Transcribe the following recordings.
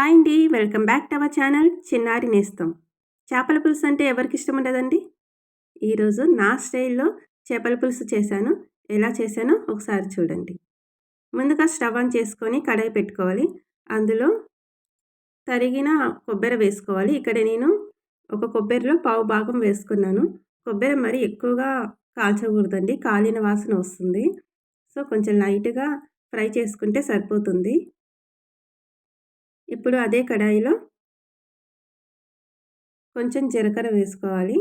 Hi అండి welcome back to our channel Chinnari Nestham. చేపల పులుసు అంటే ఎవరికి ఇష్టం ఉండదండి? ఈరోజు నా స్టైల్లో చేపల పులుసు చేశాను. ఎలా చేశానో ఒకసారి చూడండి. ముందుగా స్టవ్ ఆన్ చేసుకొని కడాయి పెట్టుకోవాలి. అందులో తరిగిన కొబ్బరి వేసుకోవాలి. ఇక్కడ నేను ఒక కొబ్బరిలో పావు భాగం వేసుకున్నాను. కొబ్బరి మరి ఎక్కువగా కాల్చకూడదండి. కాలిన వాసన వస్తుంది. సో కొంచెం లైట్గా ఫ్రై చేసుకుంటే సరిపోతుంది. ఇప్పుడు అదే కడాయిలో కొంచెం జీలకర్ర వేసుకోవాలి.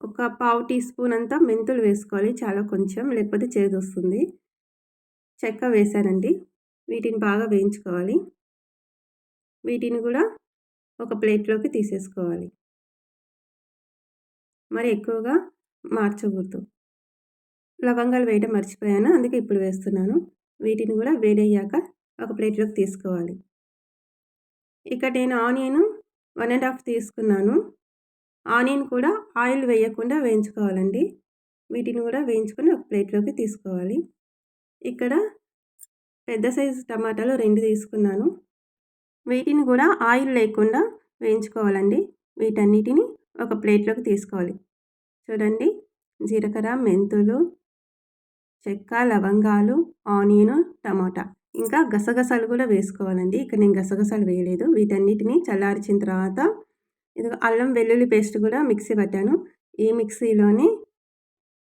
ఒక పావు టీ స్పూన్ అంతా మెంతులు వేసుకోవాలి. చాలా కొంచెం లేకపోతే చేదు వస్తుంది. చెక్క వేసానండి. వీటిని బాగా వేయించుకోవాలి. వీటిని కూడా ఒక ప్లేట్లోకి తీసేసుకోవాలి. మరి ఎక్కువగా మార్చకూడదు. లవంగాలు వేయడం మర్చిపోయాను. అందుకే ఇప్పుడు వేస్తున్నాను. వీటిని కూడా వేడయ్యాక ఒక ప్లేట్లోకి తీసుకోవాలి. ఇక్కడ నేను ఆనియన్ వన్ అండ్ హాఫ్ తీసుకున్నాను. ఆనియన్ కూడా ఆయిల్ వేయకుండా వేయించుకోవాలండి. వీటిని కూడా వేయించుకొని ఒక ప్లేట్లోకి తీసుకోవాలి. ఇక్కడ పెద్ద సైజు టమాటాలు రెండు తీసుకున్నాను. వీటిని కూడా ఆయిల్ లేకుండా వేయించుకోవాలండి. వీటన్నిటిని ఒక ప్లేట్లోకి తీసుకోవాలి. చూడండి జీలకర్ర మెంతులు చెక్క లవంగాలు ఆనియన్ టమాటా. ఇంకా గసగసాలు కూడా వేసుకోవాలండి. ఇక్కడ నేను గసగసాలు వేయలేదు. వీటన్నిటిని చల్లార్చిన తర్వాత ఇది అల్లం వెల్లుల్లి పేస్ట్ కూడా మిక్సీ పట్టాను. ఈ మిక్సీలోని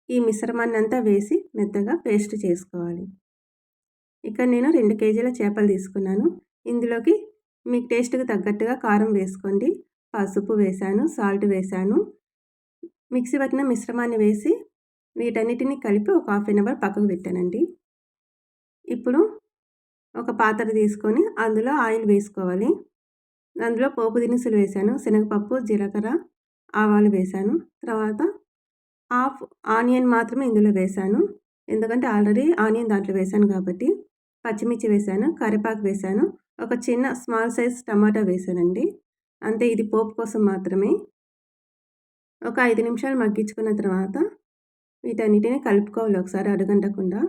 ఈ మిశ్రమాన్ని అంతా వేసి మెత్తగా పేస్ట్ చేసుకోవాలి. ఇక్కడ నేను రెండు కేజీల చేపలు తీసుకున్నాను. ఇందులోకి మీకు టేస్ట్కి తగ్గట్టుగా కారం వేసుకోండి. పసుపు వేశాను సాల్ట్ వేశాను మిక్సీ పట్టిన మిశ్రమాన్ని వేసి వీటన్నిటిని కలిపి ఒక హాఫ్ అన్ అవర్ పక్కకు పెట్టానండి. ఇప్పుడు ఒక పాత్ర తీసుకొని అందులో ఆయిల్ వేసుకోవాలి. అందులో పోపు దినుసులు వేసాను శనగపప్పు జీలకర్ర ఆవాలు వేసాను. తర్వాత హాఫ్ ఆనియన్ మాత్రమే ఇందులో వేసాను. ఎందుకంటే ఆల్రెడీ ఆనియన్ దాంట్లో వేసాను కాబట్టి పచ్చిమిర్చి వేసాను కరివేపాకు వేసాను ఒక చిన్న స్మాల్ సైజ్ టమాటా వేసానండి. అంతే ఇది పోపు కోసం మాత్రమే. ఒక ఐదు నిమిషాలు మగ్గించుకున్న తర్వాత వీటన్నిటిని కలుపుకోవాలి ఒకసారి అడుగంటకుండా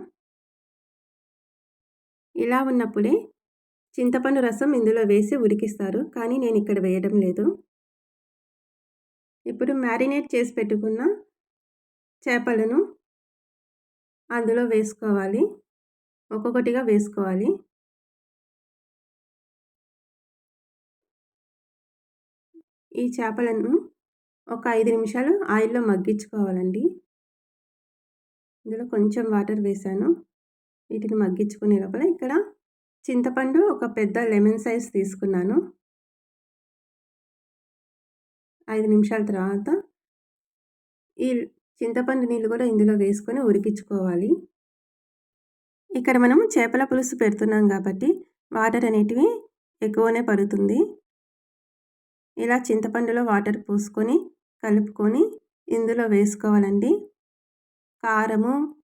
ఇలా ఉన్నప్పుడే చింతపండు రసం ఇందులో వేసి ఉడికిస్తారు కానీ నేను ఇక్కడ వేయడం లేదు. ఇప్పుడు మ్యారినేట్ చేసి పెట్టుకున్న చేపలను అందులో వేసుకోవాలి. ఒక్కొక్కటిగా వేసుకోవాలి. ఈ చేపలను ఒక ఐదు నిమిషాలు ఆయిల్లో మగ్గించుకోవాలండి. ఇందులో కొంచెం వాటర్ వేసాను. వీటిని మగ్గించుకునే లోపల ఇక్కడ చింతపండు ఒక పెద్ద లెమన్ సైజ్ తీసుకున్నాను. ఐదు నిమిషాల తర్వాత ఈ చింతపండు నీళ్ళు కూడా ఇందులో వేసుకొని ఉడికించుకోవాలి. ఇక్కడ మనము చేపల పులుసు పెడుతున్నాం కాబట్టి వాటర్ అనేటివి ఎక్కువనే పడుతుంది. ఇలా చింతపండులో వాటర్ పోసుకొని కలుపుకొని ఇందులో వేసుకోవాలండి. కారము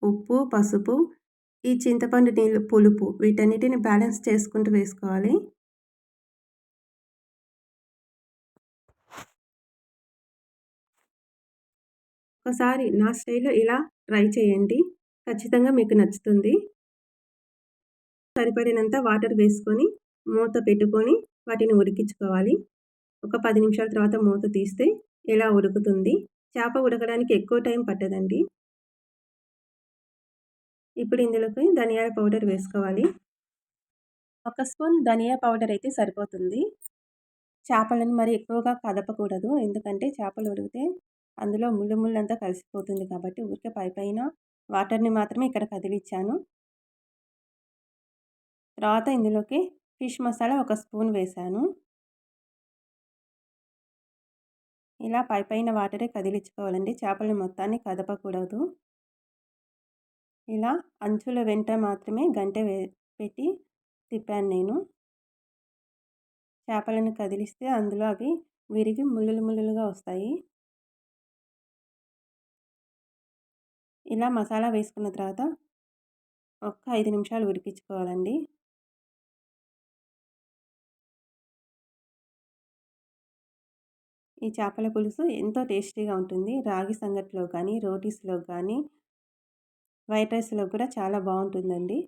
ఉప్పు పసుపు ఈ చింతపండు నీళ్ళు పులుపు వీటన్నిటిని బ్యాలెన్స్ చేసుకుంటూ వేసుకోవాలి. ఒకసారి నా స్టైల్లో ఇలా ట్రై చేయండి. ఖచ్చితంగా మీకు నచ్చుతుంది. సరిపడినంత వాటర్ వేసుకొని మూత పెట్టుకొని వాటిని ఉడికించుకోవాలి. ఒక పది నిమిషాల తర్వాత మూత తీస్తే ఇలా ఉడుకుతుంది. చేప ఉడకడానికి ఎక్కువ టైం పట్టదండి. ఇప్పుడు ఇందులోకి ధనియాల పౌడర్ వేసుకోవాలి. ఒక స్పూన్ ధనియా పౌడర్ అయితే సరిపోతుంది. చేపలను మరి ఎక్కువగా కదపకూడదు. ఎందుకంటే చేపలు ఉడికితే అందులో ముళ్ళు ముళ్ళంతా కలిసిపోతుంది కాబట్టి ఊరికే పై పైన వాటర్ని మాత్రమే ఇక్కడ కదిలిచ్చాను. తర్వాత ఇందులోకి ఫిష్ మసాలా ఒక స్పూన్ వేశాను. ఇలా పై పైన వాటరే కదిలించుకోవాలండి. చేపలను మొత్తాన్ని కదపకూడదు. ఇలా అంచుల వెంట మాత్రమే గంటె పెట్టి తిప్పాను నేను. చేపలను కదిలిస్తే అందులో అవి విరిగి ముళ్ళులు ముళ్ళులుగా వస్తాయి. ఇలా మసాలా వేసుకున్న తర్వాత ఒక్క ఐదు నిమిషాలు ఉడికించుకోవాలండి. ఈ చేపల పులుసు ఎంతో టేస్టీగా ఉంటుంది. రాగి సంగట్లో కానీ రోటీస్లో కానీ వైట్ రైస్లో కూడా చాలా బాగుంటుందండి.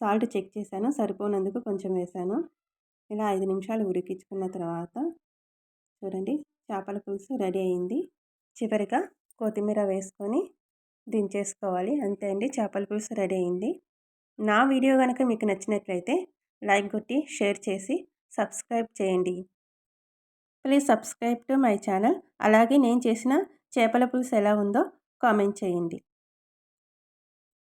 సాల్ట్ చెక్ చేశాను సరిపోనందుకు కొంచెం వేశాను. ఇలా ఐదు నిమిషాలు ఉడికించుకున్న తర్వాత చూడండి చేపల పులుసు రెడీ అయింది. చివరిగా కొత్తిమీర వేసుకొని దించేసుకోవాలి. అంతే అండి చేపల పులుసు రెడీ అయింది. నా వీడియో కనుక మీకు నచ్చినట్లయితే లైక్ కొట్టి షేర్ చేసి సబ్స్క్రైబ్ చేయండి. Please subscribe to my channel. అలాగే నేను చేసిన చేపల పులుసు ఎలా ఉందో కామెంట్ చేయండి.